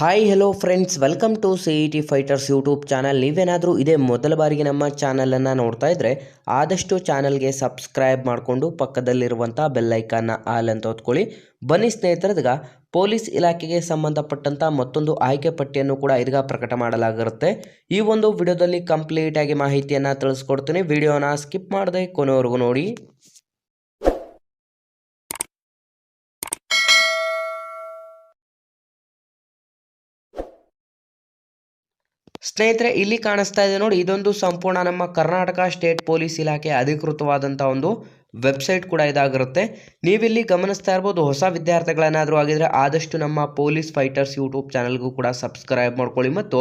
Hi hello friends welcome to C E T fighters YouTube channel ನೀವೇನಾದರೂ ಇದೇ ಮೊದಲ ಬಾರಿಗೆ ನಮ್ಮ ಚಾನಲನ್ನು ನೋಡ್ತಾ ಇದ್ದರೆ ಆದಷ್ಟು ಚಾನಲ್ಗೆ ಸಬ್ಸ್ಕ್ರೈಬ್ ಮಾಡಿಕೊಂಡು ಪಕ್ಕದಲ್ಲಿರುವಂಥ ಬೆಲ್ಲೈಕನ್ನ ಆಲ್ ಅಂತ ಓದ್ಕೊಳ್ಳಿ ಬನ್ನಿ ಸ್ನೇಹಿತರದೀಗ, ಪೊಲೀಸ್ ಇಲಾಖೆಗೆ ಸಂಬಂಧಪಟ್ಟಂಥ ಮತ್ತೊಂದು ಆಯ್ಕೆ ಪಟ್ಟಿಯನ್ನು ಕೂಡ ಇದೀಗ ಪ್ರಕಟ ಮಾಡಲಾಗಿರುತ್ತೆ. ಈ ಒಂದು ವಿಡಿಯೋದಲ್ಲಿ ಕಂಪ್ಲೀಟಾಗಿ ಮಾಹಿತಿಯನ್ನು ತಿಳಿಸ್ಕೊಡ್ತೀನಿ. ವಿಡಿಯೋನ ಸ್ಕಿಪ್ ಮಾಡದೆ ಕೊನೆವರೆಗೂ ನೋಡಿ. ಸ್ನೇಹಿತರೆ, ಇಲ್ಲಿ ಕಾಣಿಸ್ತಾ ಇದೆ ನೋಡಿ, ಇದೊಂದು ಸಂಪೂರ್ಣ ನಮ್ಮ ಕರ್ನಾಟಕ ಸ್ಟೇಟ್ ಪೊಲೀಸ್ ಇಲಾಖೆ ಅಧಿಕೃತವಾದಂಥ ಒಂದು ವೆಬ್ಸೈಟ್ ಕೂಡ ಇದಾಗಿರುತ್ತೆ. ನೀವಿಲ್ಲಿ ಗಮನಿಸ್ತಾ ಇರ್ಬೋದು, ಹೊಸ ವಿದ್ಯಾರ್ಥಿಗಳೇನಾದರೂ ಆಗಿದ್ರೆ ಆದಷ್ಟು ನಮ್ಮ ಪೊಲೀಸ್ ಫೈಟರ್ಸ್ ಯೂಟ್ಯೂಬ್ ಚಾನಲ್ಗೂ ಕೂಡ ಸಬ್ಸ್ಕ್ರೈಬ್ ಮಾಡ್ಕೊಳ್ಳಿ ಮತ್ತು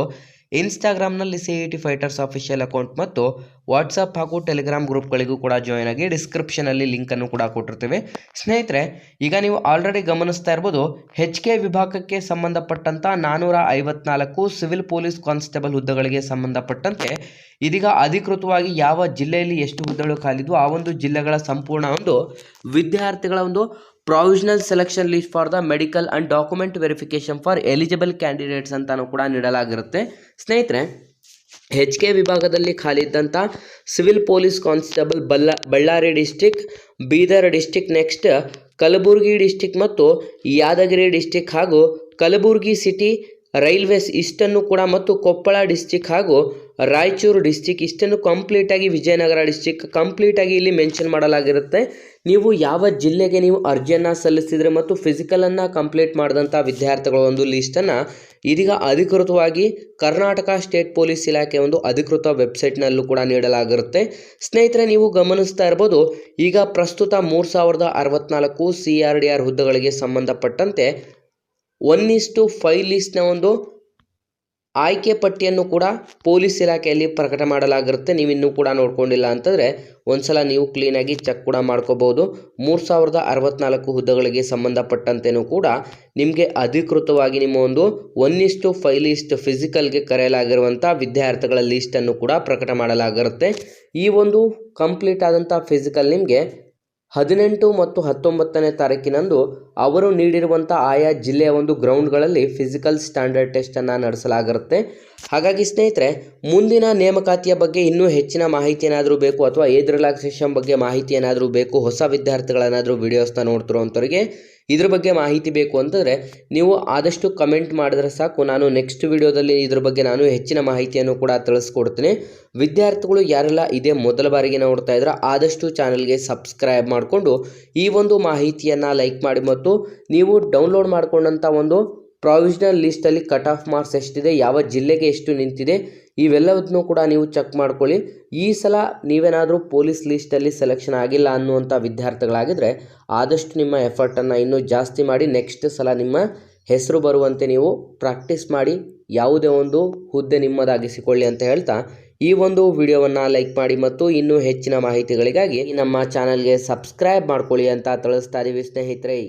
ಇನ್ಸ್ಟಾಗ್ರಾಮ್ನಲ್ಲಿ C E T fighters official account ಮತ್ತು ವಾಟ್ಸಪ್ ಹಾಗೂ ಟೆಲಿಗ್ರಾಮ್ ಗ್ರೂಪ್ಗಳಿಗೂ ಕೂಡ ಜಾಯ್ನ್ ಆಗಿ ಡಿಸ್ಕ್ರಿಪ್ಷನಲ್ಲಿ ಲಿಂಕನ್ನು ಕೂಡ ಕೊಟ್ಟಿರ್ತೀವಿ. ಸ್ನೇಹಿತರೆ, ಈಗ ನೀವು ಆಲ್ರೆಡಿ ಗಮನಿಸ್ತಾ ಇರ್ಬೋದು ಹೆಚ್ ಕೆ ವಿಭಾಗಕ್ಕೆ ಸಂಬಂಧಪಟ್ಟಂಥ ನಾನ್ನೂರ ಐವತ್ನಾಲ್ಕು ಸಿವಿಲ್ ಪೊಲೀಸ್ ಕಾನ್ಸ್ಟೇಬಲ್ ಹುದ್ದೆಗಳಿಗೆ ಸಂಬಂಧಪಟ್ಟಂತೆ ಇದೀಗ ಅಧಿಕೃತವಾಗಿ ಯಾವ ಜಿಲ್ಲೆಯಲ್ಲಿ ಎಷ್ಟು ಹುದ್ದೆಗಳು ಖಾಲಿದ್ವು ಆ ಒಂದು ಜಿಲ್ಲೆಗಳ ಸಂಪೂರ್ಣ ಒಂದು ವಿದ್ಯಾರ್ಥಿಗಳ ಒಂದು provisional selection list for the medical and document verification for eligible candidates ಅಂತಾನು ಕೂಡ ನೀಡಲಾಗಿರುತ್ತೆ. ಸ್ನೇಹಿತರೆ ಹೆಚ್ ಕೆ ವಿಭಾಗದಲ್ಲಿ ಖಾಲಿ ಇದ್ದಂಥ ಸಿವಿಲ್ ಪೊಲೀಸ್ ಕಾನ್ಸ್ಟೇಬಲ್ ಬಲ್ಲ, Ballari district Bidar district next Kalaburagi district ಮತ್ತು ಯಾದಗಿರಿ ಡಿಸ್ಟಿಕ್ ಹಾಗೂ ಕಲಬುರಗಿ ಸಿಟಿ ರೈಲ್ವೇಸ್ ಇಷ್ಟನ್ನು ಕೂಡ ಮತ್ತು ಕೊಪ್ಪಳ ಡಿಸ್ಟಿಕ್ ಹಾಗೂ ರಾಯಚೂರು ಡಿಸ್ಟಿಕ್ ಇಷ್ಟನ್ನು ಕಂಪ್ಲೀಟಾಗಿ ವಿಜಯನಗರ ಡಿಸ್ಟಿಕ್ ಕಂಪ್ಲೀಟಾಗಿ ಇಲ್ಲಿ ಮೆನ್ಷನ್ ಮಾಡಲಾಗಿರುತ್ತೆ. ನೀವು ಯಾವ ಜಿಲ್ಲೆಗೆ ನೀವು ಅರ್ಜಿಯನ್ನು ಸಲ್ಲಿಸಿದರೆ ಮತ್ತು ಫಿಸಿಕಲನ್ನು ಕಂಪ್ಲೀಟ್ ಮಾಡಿದಂಥ ವಿದ್ಯಾರ್ಥಿಗಳ ಒಂದು ಲಿಸ್ಟನ್ನು ಇದೀಗ ಅಧಿಕೃತವಾಗಿ ಕರ್ನಾಟಕ ಸ್ಟೇಟ್ ಪೊಲೀಸ್ ಇಲಾಖೆ ಒಂದು ಅಧಿಕೃತ ವೆಬ್ಸೈಟ್ನಲ್ಲೂ ಕೂಡ ನೀಡಲಾಗಿರುತ್ತೆ. ಸ್ನೇಹಿತರೆ, ನೀವು ಗಮನಿಸ್ತಾ ಇರ್ಬೋದು, ಈಗ ಪ್ರಸ್ತುತ ಮೂರು ಸಾವಿರದ ಅರವತ್ನಾಲ್ಕು ಸಿ ಆರ್ ಡಿ ಆರ್ ಹುದ್ದೆಗಳಿಗೆ ಸಂಬಂಧಪಟ್ಟಂತೆ ಒನ್ ಇಸ್ಟು ಫೈವ್ ಲಿಸ್ಟ್ನ ಒಂದು ಆಯ್ಕೆ ಪಟ್ಟಿಯನ್ನು ಕೂಡ ಪೊಲೀಸ್ ಇಲಾಖೆಯಲ್ಲಿ ಪ್ರಕಟ ಮಾಡಲಾಗಿರುತ್ತೆ. ನೀವು ಇನ್ನೂ ಕೂಡ ನೋಡ್ಕೊಂಡಿಲ್ಲ ಅಂತಂದರೆ ಒಂದ್ಸಲ ನೀವು ಕ್ಲೀನಾಗಿ ಚೆಕ್ ಕೂಡ ಮಾಡ್ಕೋಬೋದು. ಮೂರು ಸಾವಿರದ ಅರವತ್ನಾಲ್ಕು ಹುದ್ದೆಗಳಿಗೆ ಸಂಬಂಧಪಟ್ಟಂತೆಯೂ ಕೂಡ ನಿಮಗೆ ಅಧಿಕೃತವಾಗಿ ನಿಮ್ಮ ಒಂದು ಒನ್ ಇಷ್ಟು ಫೈವ್ ಲಿಸ್ಟ್ ಫಿಸಿಕಲ್ಗೆ ಕರೆಯಲಾಗಿರುವಂಥ ವಿದ್ಯಾರ್ಥಿಗಳ ಲೀಸ್ಟನ್ನು ಕೂಡ ಪ್ರಕಟ ಮಾಡಲಾಗಿರುತ್ತೆ. ಈ ಒಂದು ಕಂಪ್ಲೀಟ್ ಆದಂಥ ಫಿಸಿಕಲ್ ನಿಮಗೆ ಹದಿನೆಂಟು ಮತ್ತು ಹತ್ತೊಂಬತ್ತನೇ ತಾರೀಕಿನಂದು ಅವರು ನೀಡಿರುವಂಥ ಆಯಾ ಜಿಲ್ಲೆಯ ಒಂದು ಗ್ರೌಂಡ್ಗಳಲ್ಲಿ ಫಿಸಿಕಲ್ ಸ್ಟ್ಯಾಂಡರ್ಡ್ ಟೆಸ್ಟನ್ನು ನಡೆಸಲಾಗಿರುತ್ತೆ. ಹಾಗಾಗಿ ಸ್ನೇಹಿತರೆ, ಮುಂದಿನ ನೇಮಕಾತಿಯ ಬಗ್ಗೆ ಇನ್ನೂ ಹೆಚ್ಚಿನ ಮಾಹಿತಿ ಏನಾದರೂ ಬೇಕು ಅಥವಾ ಏಜ್ ರಿಲ್ಯಾಕ್ಸೇಷನ್ ಬಗ್ಗೆ ಮಾಹಿತಿ ಏನಾದರೂ ಬೇಕು, ಹೊಸ ವಿದ್ಯಾರ್ಥಿಗಳೇನಾದರೂ ವೀಡಿಯೋಸ್ನ ನೋಡ್ತಿರೋವಂಥವ್ರಿಗೆ ಇದ್ರ ಬಗ್ಗೆ ಮಾಹಿತಿ ಬೇಕು ಅಂತಂದರೆ ನೀವು ಆದಷ್ಟು ಕಮೆಂಟ್ ಮಾಡಿದ್ರೆ ಸಾಕು. ನಾನು ನೆಕ್ಸ್ಟ್ ವಿಡಿಯೋದಲ್ಲಿ ಇದ್ರ ಬಗ್ಗೆ ನಾನು ಹೆಚ್ಚಿನ ಮಾಹಿತಿಯನ್ನು ಕೂಡ ತಿಳಿಸ್ಕೊಡ್ತೀನಿ. ವಿದ್ಯಾರ್ಥಿಗಳು ಯಾರೆಲ್ಲ ಇದೇ ಮೊದಲ ಬಾರಿಗೆ ನೋಡ್ತಾ ಇದ್ರೆ, ಆದಷ್ಟು ಚಾನಲ್ಗೆ ಸಬ್ಸ್ಕ್ರೈಬ್ ಮಾಡಿಕೊಂಡು ಈ ಒಂದು ಮಾಹಿತಿಯನ್ನು ಲೈಕ್ ಮಾಡಿ ಮತ್ತು ನೀವು ಡೌನ್ಲೋಡ್ ಮಾಡಿಕೊಂಡಂಥ ಒಂದು ಪ್ರಾವಿಷನಲ್ ಲಿಸ್ಟಲ್ಲಿ ಕಟ್ ಆಫ್ ಮಾರ್ಕ್ಸ್ ಎಷ್ಟಿದೆ, ಯಾವ ಜಿಲ್ಲೆಗೆ ಎಷ್ಟು ನಿಂತಿದೆ ಇವೆಲ್ಲವನ್ನೂ ಕೂಡ ನೀವು ಚೆಕ್ ಮಾಡ್ಕೊಳ್ಳಿ. ಈ ಸಲ ನೀವೇನಾದರೂ ಪೊಲೀಸ್ ಲಿಸ್ಟಲ್ಲಿ ಸೆಲೆಕ್ಷನ್ ಆಗಿಲ್ಲ ಅನ್ನುವಂಥ ವಿದ್ಯಾರ್ಥಿಗಳಾಗಿದ್ದರೆ ಆದಷ್ಟು ನಿಮ್ಮ ಎಫರ್ಟನ್ನು ಇನ್ನೂ ಜಾಸ್ತಿ ಮಾಡಿ ನೆಕ್ಸ್ಟ್ ಸಲ ನಿಮ್ಮ ಹೆಸರು ಬರುವಂತೆ ನೀವು ಪ್ರಾಕ್ಟೀಸ್ ಮಾಡಿ ಯಾವುದೇ ಒಂದು ಹುದ್ದೆ ನಿಮ್ಮದಾಗಿಸಿಕೊಳ್ಳಿ ಅಂತ ಹೇಳ್ತಾ ಈ ಒಂದು ವಿಡಿಯೋವನ್ನು ಲೈಕ್ ಮಾಡಿ ಮತ್ತು ಇನ್ನೂ ಹೆಚ್ಚಿನ ಮಾಹಿತಿಗಳಿಗಾಗಿ ನಮ್ಮ ಚಾನಲ್ಗೆ ಸಬ್ಸ್ಕ್ರೈಬ್ ಮಾಡ್ಕೊಳ್ಳಿ ಅಂತ ತಿಳಿಸ್ತಾ ಇದ್ದೀವಿ ಸ್ನೇಹಿತರೆ.